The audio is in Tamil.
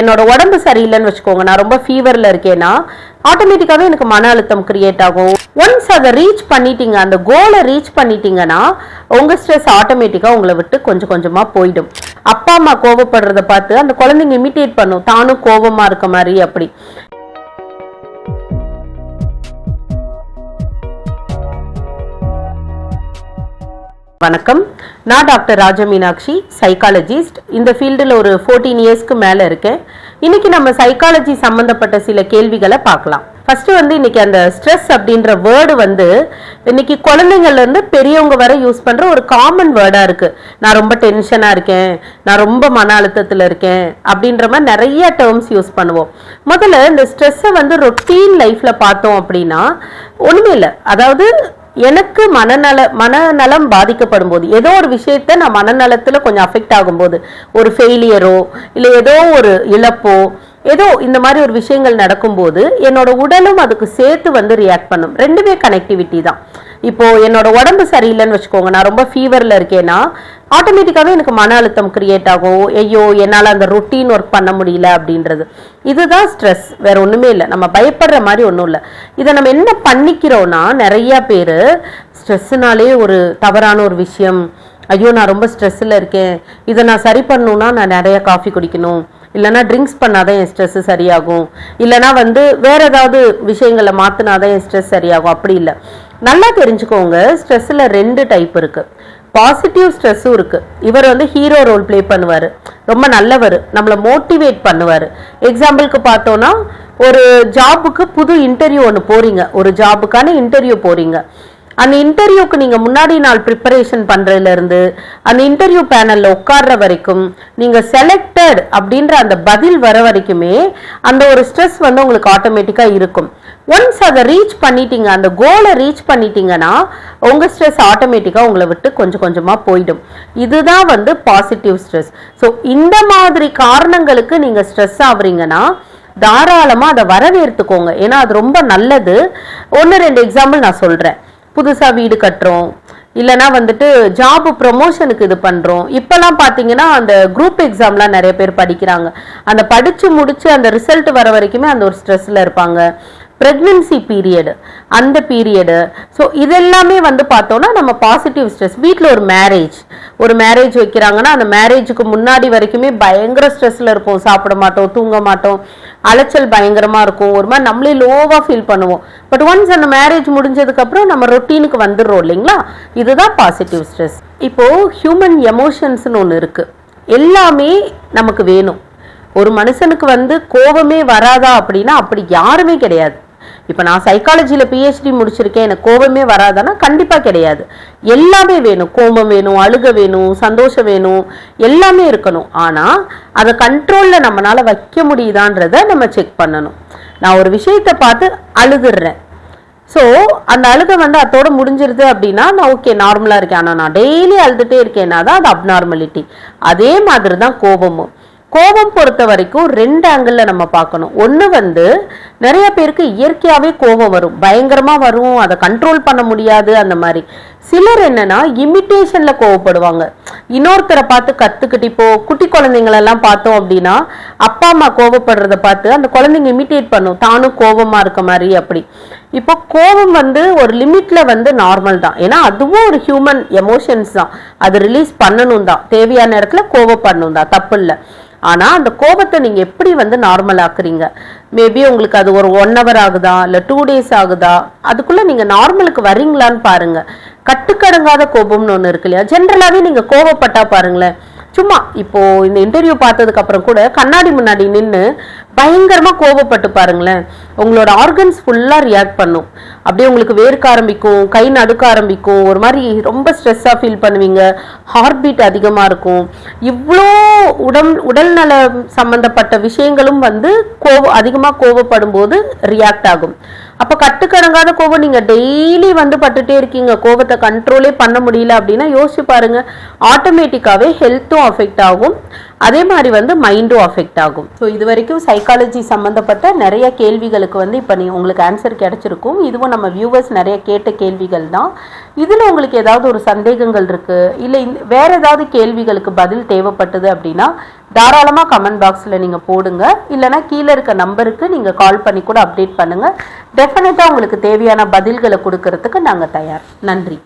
என்னோட உடம்பு சரியில்லைன்னு வச்சுக்கோங்க. நான் ரொம்ப ஃபீவர்ல இருக்கேன்னா ஆட்டோமேட்டிக்காவே எனக்கு மன அழுத்தம் கிரியேட் ஆகும். ஒன்ஸ் அதை ரீச் பண்ணிட்டீங்க அந்த கோலை ரீச் பண்ணிட்டீங்கன்னா உங்க ஸ்ட்ரெஸ் ஆட்டோமேட்டிக்கா உங்களை விட்டு கொஞ்சம் கொஞ்சமா போயிடும். அப்பா அம்மா கோவப்படுறத பார்த்து அந்த குழந்தைங்க இமிட்டேட் பண்ணும். தானும் கோபமாக இருக்க மாதிரி அப்படி. வணக்கம். நான் டாக்டர் ராஜ மீனாட்சி சைக்காலஜிஸ்ட் இந்த ஃபீல்டில் ஒரு ஃபோர்டீன் இயர்ஸ்க்கு மேலே இருக்கேன். இன்னைக்கு நம்ம சைக்காலஜி சம்மந்தப்பட்ட சில கேள்விகளை பார்க்கலாம். ஃபர்ஸ்ட் வந்து இன்னைக்கு அந்த ஸ்ட்ரெஸ் அப்படின்ற வேர்டு வந்து இன்னைக்கு குழந்தைங்கள்லேருந்து பெரியவங்க வரை யூஸ் பண்ணுற ஒரு காமன் வேர்டாக இருக்கு. நான் ரொம்ப டென்ஷனாக இருக்கேன். நான் ரொம்ப மன அழுத்தத்தில் இருக்கேன் அப்படின்ற மாதிரி நிறைய டேர்ம்ஸ் யூஸ் பண்ணுவோம். முதல்ல இந்த ஸ்ட்ரெஸ்ஸை வந்து ரொட்டீன் லைஃப்பில் பார்த்தோம் அப்படின்னா ஒன்றுமே இல்லை. அதாவது எனக்கு மனநல மனநலம் பாதிக்கப்படும் போது ஏதோ ஒரு விஷயத்த நான் மனநலத்தில் கொஞ்சம் அஃபெக்ட் ஆகும்போது ஒரு ஃபெயிலியரோ இல்லை ஏதோ ஒரு இழப்போ ஏதோ இந்த மாதிரி ஒரு விஷயங்கள் நடக்கும்போது என்னோட உடலும் அதுக்கு சேர்த்து வந்து ரியாக்ட் பண்ணும். ரெண்டுமே கனெக்டிவிட்டி தான். இப்போ என்னோட உடம்பு சரியில்லைன்னு வச்சுக்கோங்க. நான் ரொம்ப ஃபீவர்ல இருக்கேன்னா ஆட்டோமேட்டிக்காவே எனக்கு மன அழுத்தம் கிரியேட் ஆகும். ஐயோ என்னால் அந்த ரொட்டீன் ஒர்க் பண்ண முடியல அப்படின்றது. இதுதான் ஸ்ட்ரெஸ் வேற ஒண்ணுமே இல்லை. நம்ம பயப்படுற மாதிரி ஒன்றும் இல்லை. இதை நம்ம என்ன பண்ணிக்கிறோம்னா நிறைய பேர் ஸ்ட்ரெஸ்ஸுனாலே ஒரு தவறான ஒரு விஷயம். ஐயோ நான் ரொம்ப ஸ்ட்ரெஸ்ஸில் இருக்கேன். இதை நான் சரி பண்ணணும்னா நான் நிறைய காஃபி குடிக்கணும். இல்லைனா ட்ரிங்க்ஸ் பண்ணாதான் என் ஸ்ட்ரெஸ் சரியாகும். இல்லைனா வந்து வேற ஏதாவது விஷயங்களை மாற்றினாதான் என் ஸ்ட்ரெஸ் சரியாகும். அப்படி இல்லை. நல்லா தெரிஞ்சுக்கோங்க. ஸ்ட்ரெஸ்ஸில் ரெண்டு டைப் இருக்குது பாசிட்டிவ் ஸ்ட்ரெஸ்ஸும் இருக்குது இவர் வந்து ஹீரோ ரோல் ப்ளே பண்ணுவார். ரொம்ப நல்லவர். நம்மளை மோட்டிவேட் பண்ணுவார். எக்ஸாம்பிளுக்கு பார்த்தோன்னா ஒரு ஜாபுக்கு புது இன்டர்வியூ ஒன்று போகிறீங்க ஒரு ஜாபுக்கான இன்டர்வியூ போகிறீங்க அந்த இன்டர்வியூக்கு நீங்கள் முன்னாடி நாள் ப்ரிப்பரேஷன் பண்ணுறதுலேருந்து அந்த இன்டர்வியூ பேனலில் உட்கார்ற வரைக்கும் நீங்கள் செலக்டட் அப்படின்ற அந்த பதில் வர வரைக்குமே அந்த ஒரு ஸ்ட்ரெஸ் வந்து உங்களுக்கு ஆட்டோமேட்டிக்காக இருக்கும். ஒன்ஸ் அதை ரீச் பண்ணிட்டீங்க அந்த கோலை ரீச் பண்ணிட்டீங்கன்னா உங்கள் ஸ்ட்ரெஸ் ஆட்டோமேட்டிக்காக உங்களை விட்டு கொஞ்சம் கொஞ்சமாக போயிடும். இதுதான் வந்து பாசிட்டிவ் ஸ்ட்ரெஸ் ஸோ இந்த மாதிரி காரணங்களுக்கு நீங்கள் ஸ்ட்ரெஸ் ஆகுறீங்கன்னா தாராளமாக அதை வரவேற்றுக்கோங்க ஏன்னா அது ரொம்ப நல்லது. ஒன்று ரெண்டு எக்ஸாம்பிள் நான் சொல்கிறேன் புதுசாக வீடு கட்டுறோம். இல்லைனா வந்துட்டு ஜாப் ப்ரொமோஷனுக்கு இது பண்ணுறோம் இப்போல்லாம் பார்த்தீங்கன்னா அந்த குரூப் எக்ஸாம்லாம் நிறைய பேர் படிக்கிறாங்க. அந்த படித்து முடித்து அந்த ரிசல்ட் வர வரைக்குமே அந்த ஒரு ஸ்ட்ரெஸ்ஸில் இருப்பாங்க. பிரெக்னன்சி பீரியடு அந்த பீரியடு ஸோ இதெல்லாமே வந்து பார்த்தோன்னா நம்ம பாசிட்டிவ் ஸ்ட்ரெஸ் வீட்டில் ஒரு மேரேஜ் ஒரு மேரேஜ் வைக்கிறாங்கன்னா அந்த மேரேஜுக்கு முன்னாடி வரைக்குமே பயங்கர ஸ்ட்ரெஸ்ஸில் இருப்போம். சாப்பிட மாட்டோம் தூங்க மாட்டோம். அலைச்சல் பயங்கரமாக இருக்கும். ஒரு மாதிரி நம்மளே லோவாக ஃபீல் பண்ணுவோம். பட் ஒன்ஸ் அந்த மேரேஜ் முடிஞ்சதுக்கப்புறம் நம்ம ரொட்டீனுக்கு வந்துடுறோம் இல்லைங்களா? இதுதான் பாசிட்டிவ் ஸ்ட்ரெஸ் இப்போது ஹியூமன் எமோஷன்ஸ்னு ஒன்று இருக்குது எல்லாமே நமக்கு வேணும். ஒரு மனுஷனுக்கு வந்து கோபமே வராதா அப்படின்னா அப்படி யாருமே கிடையாது. இப்போ நான் சைக்காலஜியில் பிஹெச்டி முடிச்சிருக்கேன் எனக்கு கோபமே வராதானா கண்டிப்பாக கிடையாது. எல்லாமே வேணும். கோபம் வேணும் அழுக வேணும் சந்தோஷம் வேணும் எல்லாமே இருக்கணும். ஆனால் அதை கண்ட்ரோலில் நம்மளால் வைக்க முடியுதான்றத நம்ம செக் பண்ணணும். நான் ஒரு விஷயத்தை பார்த்து அழுதுடுறேன் ஸோ அந்த அழுகை வந்து அதோட முடிஞ்சிருது அப்படின்னா நான் ஓகே நார்மலாக இருக்கேன். ஆனால் நான் டெய்லி அழுதுகிட்டே இருக்கேன்னா தான் அது அப்நார்மலிட்டி அதே மாதிரி தான் கோபமும். கோபம் பொறுத்த வரைக்கும் ரெண்டு ஆங்கிளில் நம்ம பார்க்கணும். ஒன்று வந்து நிறைய பேருக்கு இயற்கையாகவே கோபம் வரும். பயங்கரமாக வரும் அதை கண்ட்ரோல் பண்ண முடியாது அந்த மாதிரி. சிலர் என்னன்னா இமிட்டேஷனில் கோவப்படுவாங்க. இன்னொருத்தரை பார்த்து கற்றுக்கிட்டு இப்போ குட்டி குழந்தைங்களெல்லாம் பார்த்தோம் அப்படின்னா அப்பா அம்மா கோவப்படுறத பார்த்து அந்த குழந்தைங்க இமிட்டேட் பண்ணும். தானும் கோபமாக இருக்க மாதிரி அப்படி. இப்போ கோபம் வந்து ஒரு லிமிட்ல வந்து நார்மல் தான். ஏன்னா அதுவும் ஒரு ஹியூமன் எமோஷன்ஸ் தான். அது ரிலீஸ் பண்ணணும் தான். தேவையான இடத்துல கோவப்படணும் தான். தப்பு இல்லை. ஆனா அந்த கோபத்தை நீங்க எப்படி வந்து நார்மல் ஆக்குறீங்க? மேபி உங்களுக்கு அது ஒரு ஒன் ஹவர் ஆகுதா? இல்லை டூ டேஸ் ஆகுதா? அதுக்குள்ள நீங்க நார்மலுக்கு வரீங்களான்னு பாருங்க. கட்டுக்கடங்காத கோபம்னு ஒன்று இருக்கு இல்லையா? ஜென்ரலாவே நீங்க கோபப்பட்டா பாருங்களேன். சும்மா இப்போ இந்த இன்டர்வியூ பார்த்ததுக்கு அப்புறம் கூட கண்ணாடி முன்னாடி நின்று பயங்கரமா கோபப்பட்டு பாருங்களேன். உங்களோட ஆர்கன்ஸ் ஃபுல்லா ரியாக்ட் பண்ணும். அப்படியே உங்களுக்கு வேர்க்க ஆரம்பிக்கும் கை நடுக்க ஆரம்பிக்கும். ஒரு மாதிரி ரொம்ப ஸ்ட்ரெஸ்ஸா ஃபீல் பண்ணுவீங்க. ஹார்ட் பீட் அதிகமா இருக்கும். இவ்வளோ உடம் உடல்நல சம்பந்தப்பட்ட விஷயங்களும் வந்து கோவ அதிகமாக கோவப்படும் போது ரியாக்ட் ஆகும். அப்போ கட்டுக்கடங்காத கோபம். நீங்க டெய்லி வந்து பட்டுட்டே இருக்கீங்க. கோபத்தை கண்ட்ரோலே பண்ண முடியல அப்படின்னா யோசிச்சு பாருங்க. ஆட்டோமேட்டிக்காவே ஹெல்த்தும் அஃபெக்ட் ஆகும். அதே மாதிரி வந்து மைண்டும் அஃபெக்ட் ஆகும். ஸோ இது வரைக்கும் சைக்காலஜி சம்மந்தப்பட்ட நிறைய கேள்விகளுக்கு வந்து இப்போ நீ உங்களுக்கு ஆன்சர் கிடைச்சிருக்கும். இதுவும் நம்ம வியூவர்ஸ் நிறைய கேட்ட கேள்விகள் தான். இதில் உங்களுக்கு ஏதாவது ஒரு சந்தேகங்கள் இருக்குது இல்லை இந்த- வேற ஏதாவது கேள்விகளுக்கு பதில் தேவைப்பட்டது அப்படின்னா தாராளமாக கமெண்ட் பாக்ஸில் நீங்கள் போடுங்க. இல்லைனா கீழே இருக்க நம்பருக்கு நீங்கள் கால் பண்ணி கூட அப்டேட் பண்ணுங்கள் டெஃபினட்டாக உங்களுக்கு தேவையான பதில்களை கொடுக்கறதுக்கு நாங்கள் தயார். நன்றி.